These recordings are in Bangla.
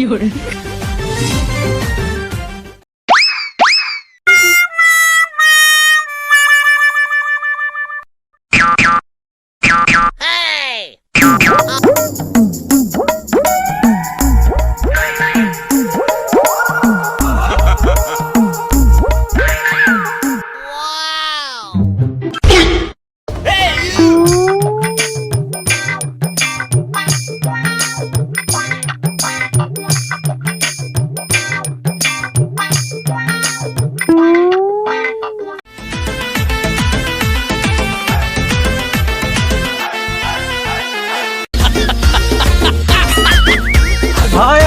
有人，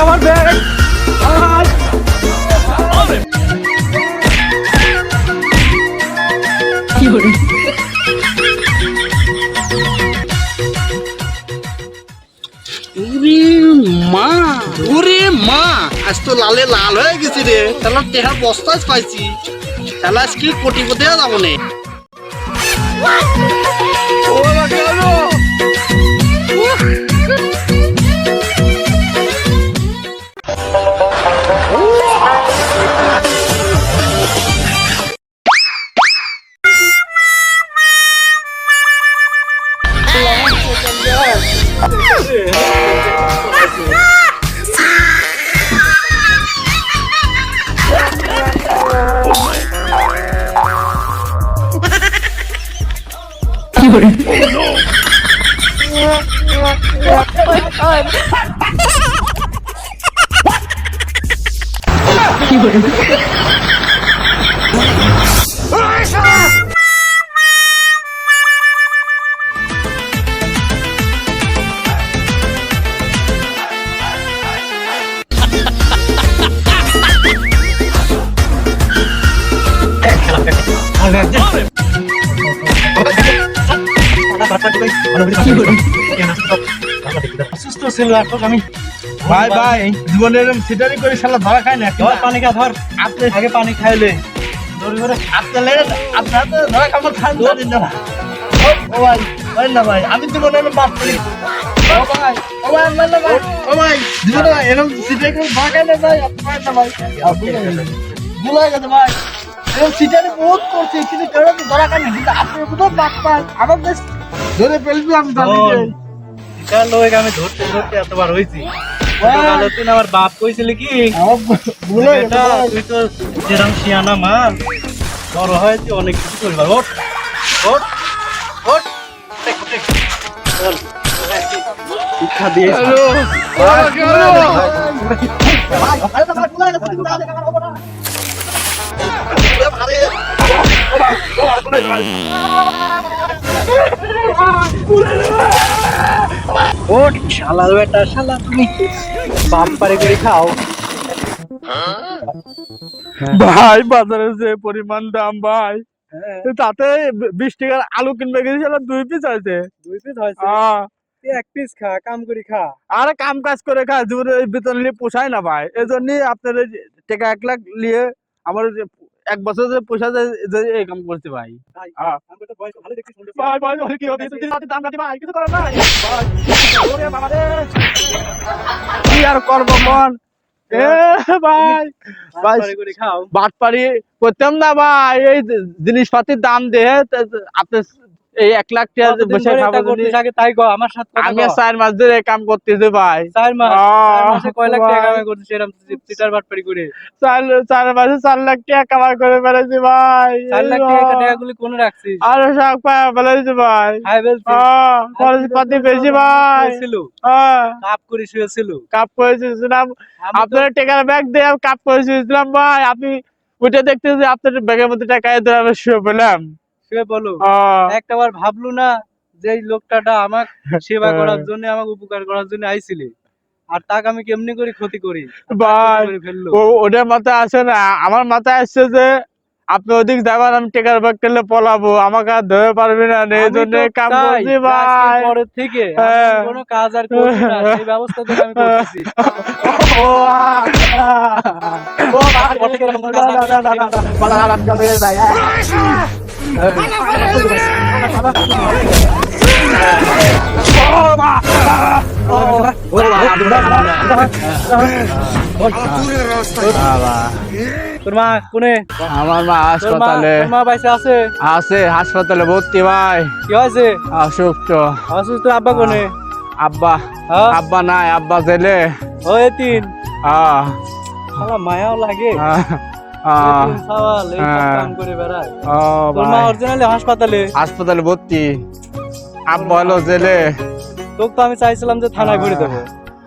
আমার ব্যাগ। মা উরে মা আজ তো লালে লাল হয়ে গেছি রে। তাহলে টেহার বস্তাজ পাইছি। তাহলে আজকে কোটিপতি যাব নে। 有人，অসুস্থ ছিল এখন আমি ভাই ভাই জীবনে এরকম সেটারই করে শালা ধরা খায় না ধর পানি খা ধর। আপনি আগে পানি খাইলে ধরে ধরে। আপনার আপনার তো ধরা খাবার খান জানেন না। ও ভাই ভাই না ভাই আমি জীবনে এরকম বাপ করি। ও ভাই ও ভাই আমার না ভাই ও ভাই জীবনে এরকম সেটাই করে ধরা খায় না ভাই আপনার না ভাই। ভুলে গেছে ভাই। সিটারি বহুত করছে কিন্তু কেউ ধরা খায় কিন্তু আপনার কোথাও বাপ পায় আমার বেশ ধরে ফেলবি আমি জানি লোক আমি ধরতে ধরতে এতবার হয়েছি আমার বাপ কইছিল কি। তুই তো যেরকম শিয়ানা মা বড় হয়েছে অনেক কিছু করবার ওঠ ওঠ ওঠ। চল। শিক্ষা দিয়ে ওঠ শালা বেটা শালা তুমি। বাপ পারে করে খাও। ভাই বাজারে যে পরিমাণ দাম ভাই তাতে বিশ টাকার আলু কিনবে গেছিল দুই পিস আছে দুই পিস হয়েছে? এক পিস খা কাম করি খা। আর কাম কাজ করে খায় জীবনে এই বেতন নিয়ে পোষায় না ভাই। এই আপনার টাকা এক লাখ নিয়ে আমার যে এক বছর যে পয়সা যে এই কাম করতে ভাই। ভাই, কি আর করব মন বাটপাড়ি করতাম না ভাই এই জিনিসপাতির দাম দিয়ে আপনি এই এক লাখ টাকা বসে খাব আগে তাই কো আমার সাথে আমি চার মাস ধরে কাম করতেছি ভাই। চার মাস মাসে কয় লাখ টাকা কামাই করছিস এরকম বাটপারি করে। চার চার মাসে চার লাখ টাকা কামাই করে বেড়াইছি ভাই। চার লাখ টাকা টাকাগুলি কোনে রাখছিস? আর সব পায়া বেড়াইছি ভাই। হাই খরচ পাতি বেশি ভাই। ছিল হ্যাঁ কাপ করে শুয়েছিল। কাপ আমি তো- আপনার টাকার ব্যাগ দিয়ে কাপ করেছিলাম ভাই। আপনি ওইটা দেখতে আপনার ব্যাগের মধ্যে টাকা আমি শুয়ে পেলাম বলো আহ, একটা বার ভাবলু না যে লোকটাটা আমাক সেবা হ্যাঁ। করার জন্য আমাকে উপকার করার জন্য আইছিলে আর তাকে আমি কেমনি করে ক্ষতি করি ওটার মাথায় আসে না আমার মাথায় আসছে যে আপনি ওদিক যাবার আমি টেকার ব্যাগ টেলে পলাবো আমাকে আর ধরে পারবি না এই জন্য কাম করছি ভাই পরের থেকে হ্যাঁ। কোনো কাজ আর করছি না সেই ব্যবস্থা তো আমি করতেছি ও ও না, না, না, না, না, না, তোর মা কোনে আমার মা হাসপাতালে আছে আছে হাসপাতালে ভর্তি ভাই কি হয়েছে অসুখ তো অসুস্থ আব্বা কোনে আব্বা হ্যাঁ? আব্বা নাই আব্বা জেলে ও তিন আহ, মায়াও লাগে হ্যাঁ। হাসপাতালে? হাসপাতালে ভর্তি। আব্বা হলো জেলে। তোকে তো আমি চাইছিলাম যে থানায় ভরে দেবো।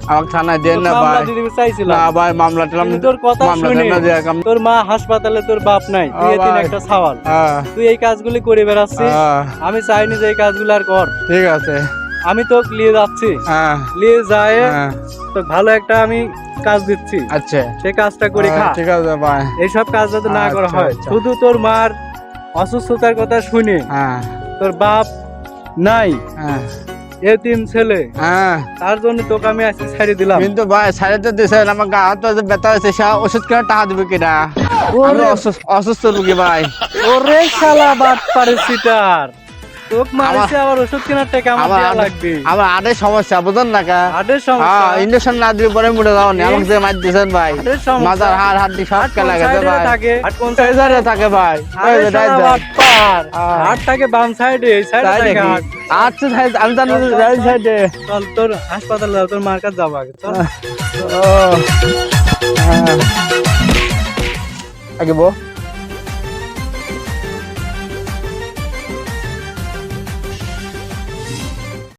আমাকে থানায় দেন না ভাই। চাইছিলাম। না ভাই মামলা কিন্তু তোর কথা মামলা শুনে তোর মা হাসপাতালে তোর বাপ নাই। তুই ভাই। একটা সাওয়াল। তুই এই কাজগুলি করে বেড়াচ্ছিস। আমি চাইনি যে এই কাজগুলো আর কর। ঠিক আছে। আমি তো নিয়ে যাচ্ছি হ্যাঁ। নিয়ে যায় হ্যাঁ, তো ভালো একটা আমি কাজ দিচ্ছি। আচ্ছা। সেই কাজটা করে হ্যাঁ, খা। ঠিক আছে ভাই এইসব কাজ যাতে না করা আচ্ছা, হয়। আচ্ছা। শুধু তোর মার অসুস্থতার কথা শুনে। হ্যাঁ। তোর বাপ নাই। হ্যাঁ। এতিম ছেলে। হ্যাঁ। তার জন্য তোকে আমি আজকে ছাড়ি দিলাম। কিন্তু ভাই সাড়ে তো দিয়েছেন আমার গা হাত পা ব্যথা হয়েছে সে ওষুধ কেন টাকা দেবে কিনা? অসুস্থ অসুস্থ রুগী ভাই। ওরে শালা বাদ পারে সিটার তোক মারিছে ওষুধ কেনার টাকা আমার সমস্যা বুঝেন না কা? হ্যাঁ সমস্যা। ইঞ্জেকশন না দিয়ে পরে মুড়ে যাও নি আমাকে যে মার দিয়েছেন ভাই মাথার হাড় হাড্ডি সব সাইডে ভাই। থাকে? ভাই হ্যাঁ। হার্ট থাকে বাম সাইডে এই সাইডে আচ্ছা তাই আমি জানি রাইট। সাইডে চল তোর হাসপাতালে যাও তোর মার কাছে যাব আগে চল। হ্যাঁ। আগে বো